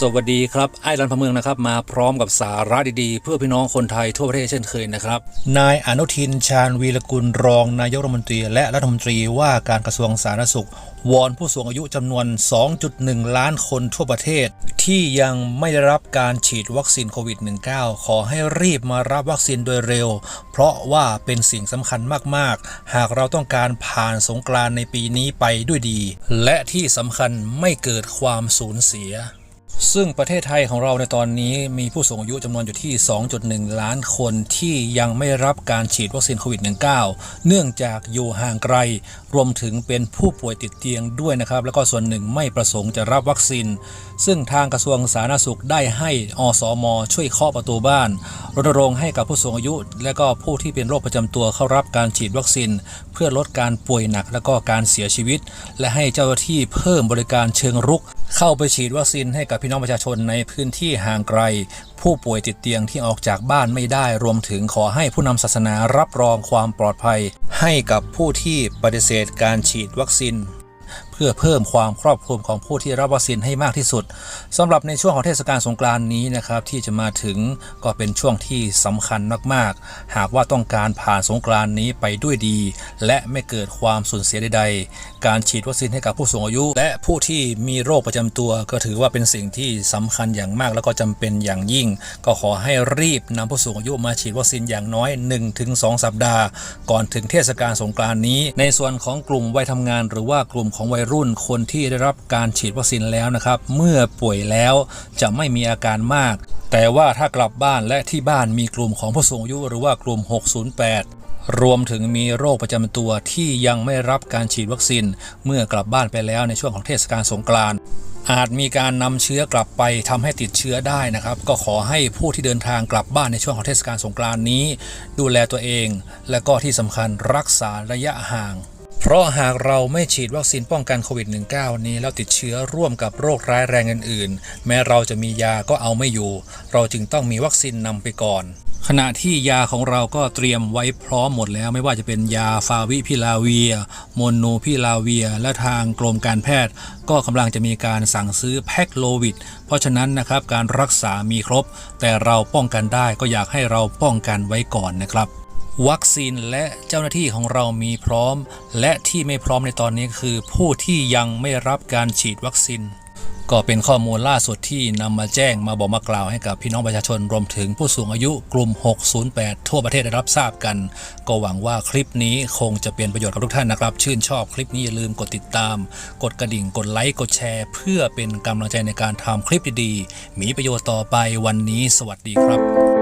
สวัสดีครับ ไอ้รันพเมืองนะครับ มาพร้อมกับสาระดีๆ เพื่อพี่น้องคนไทยทั่วประเทศเช่นเคยนะครับ นายอนุทินชาญวีรกุลรองนายกรัฐมนตรี และรัฐมนตรีว่าการกระทรวงสาธารณสุข วอนผู้สูงอายุจำนวน 2.1 ล้านคนทั่วประเทศ ที่ยังไม่ได้รับการฉีดวัคซีนโควิด -19 ขอให้รีบมารับวัคซีนโดยเร็ว เพราะว่าเป็นสิ่งสำคัญมากๆ หากเราต้องการผ่านสงกรานในปีนี้ไปด้วยดี และที่สำคัญไม่เกิดความสูญเสีย ซึ่งประเทศไทยของเราในตอนนี้มีผู้สูงอายุจำนวนอยู่ที่ 2.1 ล้านคนที่ยังไม่รับการฉีดวัคซีนโควิด -19 เนื่องจากอยู่ห่างไกล รวมถึงเป็นผู้ป่วยติดเตียงด้วยนะครับ แล้วก็ส่วนหนึ่งไม่ประสงค์จะรับวัคซีน ซึ่งทางกระทรวงสาธารณสุขได้ให้อสมช่วยเคาะประตูบ้าน รณรงค์ให้กับผู้สูงอายุ และก็ผู้ที่เป็นโรคประจำตัวเข้ารับการฉีดวัคซีน เพื่อลดการป่วยหนักและก็การเสียชีวิต และให้เจ้าหน้าที่เพิ่มบริการเชิงรุกเข้าไปฉีดวัคซีนให้กับพี่น้องประชาชนในพื้นที่ห่างไกล ผู้ป่วยติดเตียงที่ออกจากบ้านไม่ได้ รวมถึงขอให้ผู้นำศาสนารับรองความปลอดภัย ให้กับผู้ที่ปฏิเสธการฉีดวัคซีน เพื่อเพิ่มความครอบคลุมของผู้ที่รับวัคซีนให้มากที่สุดสำหรับในช่วงของเทศกาลสงกรานต์นี้นะครับที่จะมาถึงก็เป็นช่วงที่สำคัญมากๆ หากว่าต้องการผ่านสงกรานต์นี้ไปด้วยดี และไม่เกิดความสูญเสียใดๆ การฉีดวัคซีนให้กับผู้สูงอายุ และผู้ที่มีโรคประจำตัว ก็ถือว่าเป็นสิ่งที่สำคัญอย่างมาก แล้วก็จำเป็นอย่างยิ่ง ก็ขอให้รีบนำผู้สูงอายุมาฉีดวัคซีนอย่างน้อย 1-2 สัปดาห์ ก่อนถึงเทศกาลสงกรานต์นี้ ในส่วนของกลุ่มวัยทำงาน หรือว่ากลุ่มของวัยรุ่นคนที่ได้รับการฉีดวัคซีนแล้วนะครับ เมื่อป่วยแล้วจะไม่มีอาการมาก แต่ว่าถ้ากลับบ้านและที่บ้านมีกลุ่มของผู้สูงอายุหรือว่ากลุ่ม 608รวมถึงมีโรคประจำตัวที่ยังไม่รับการฉีดวัคซีนเมื่อกลับบ้านไปแล้วในช่วงของเทศกาลสงกรานต์อาจมีการนำเชื้อกลับไปทำให้ติดเชื้อได้นะครับ ก็ขอให้ผู้ที่เดินทางกลับบ้านในช่วงของเทศกาลสงกรานต์นี้ ดูแลตัวเอง และก็ที่สำคัญรักษาระยะห่าง เพราะหากเราไม่ฉีดวัคซีนป้องกันโควิด -19 นี้แล้วติดเชื้อร่วมกับโรคร้ายแรงอื่นๆ แม้เราจะมียาก็เอาไม่อยู่ เราจึงต้องมีวัคซีนนำไปก่อน ขณะที่ยาของเราก็เตรียมไว้พร้อมหมดแล้ว ไม่ว่าจะเป็นยาฟาวิพิลาเวีย โมโนพิลาเวีย และทางกรมการแพทย์ ก็กำลังจะมีการสั่งซื้อแพ็คโลวิด เพราะฉะนั้นนะครับการรักษามีครบ แต่เราป้องกันได้ก็อยากให้เราป้องกันไว้ก่อนนะครับ วัคซีนและเจ้าหน้าที่ของเรามีพร้อม และที่ไม่พร้อมในตอนนี้คือ ผู้ที่ยังไม่รับการฉีดวัคซีน ก็เป็นข้อมูลล่าสุดที่นำมาแจ้งมาบอกมากล่าวให้กับพี่น้องประชาชนรวมถึงผู้สูงอายุกลุ่ม 608 ทั่วประเทศได้รับทราบกัน ก็หวังว่าคลิปนี้คงจะเป็นประโยชน์กับทุกท่านนะครับ ชื่นชอบคลิปนี้อย่าลืมกดติดตาม กดกระดิ่งกดไลค์กดแชร์ เพื่อเป็นกำลังใจในการทำคลิปดีๆ มีประโยชน์ต่อไปวันนี้ สวัสดีครับ